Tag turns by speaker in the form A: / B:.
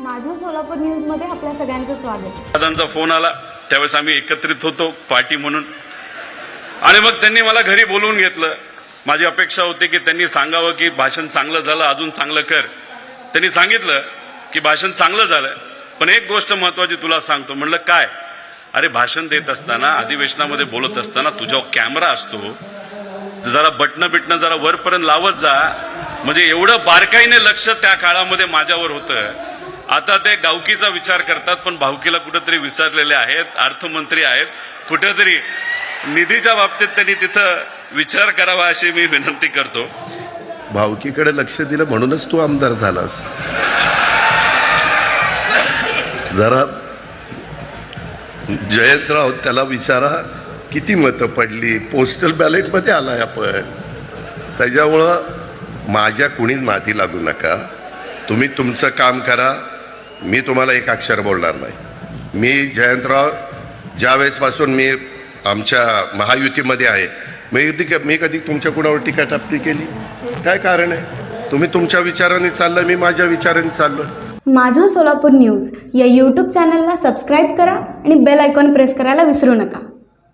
A: माझं सोलापूर न्यूजमध्ये आपल्या सगळ्यांचं स्वागत.
B: दादांचा फोन आला त्यावेळेस आम्ही एकत्रित होतो पार्टी म्हणून. आणि मग त्यांनी मला घरी बोलवून घेतलं. माझी अपेक्षा होती की त्यांनी सांगावं की भाषण चांगलं झालं अजून चांगलं कर. त्यांनी सांगितलं की भाषण चांगलं झालं पण एक गोष्ट महत्वाची तुला सांगतो. म्हणलं काय? अरे भाषण देत असताना अधिवेशनामध्ये बोलत असताना तुझ्यावर कॅमेरा असतो. जरा बटणं बिटणं जरा वरपर्यंत लावत जा. म्हणजे एवढं बारकाईने लक्ष त्या काळामध्ये माझ्यावर होतं. आता ते गावकीचा विचार करतात पण भावकीला कुठंतरी विसरलेले आहेत अर्थमंत्री आहेत. कुठेतरी निधीच्या बाबतीत त्यांनी तिथं विचार करावा अशी मी विनंती करतो.
C: भावकीकडे लक्ष दिलं म्हणूनच तू आमदार झालास. जरा जयंतराव त्याला विचारा किती मतं पडली? पोस्टल बॅलेटमध्ये आलाय आपण. त्याच्यामुळं माझ्या कुणीच माती लागू नका. तुम्ही तुमचं काम करा. मी तुम्हाला एक अक्षर बोलणार नाही. मी जयंतराव ज्या वेळेसपासून मी आमच्या महायुतीमध्ये आहे मी कधी मी कधी तुमच्या कुणावर टीका टापटी केली? काय कारण आहे? तुम्ही तुमच्या विचाराने चाललं मी माझ्या विचाराने चाललो.
A: माझं सोलापूर न्यूज या यूट्यूब चॅनलला सबस्क्राईब करा आणि बेल आयकॉन प्रेस करायला विसरू नका.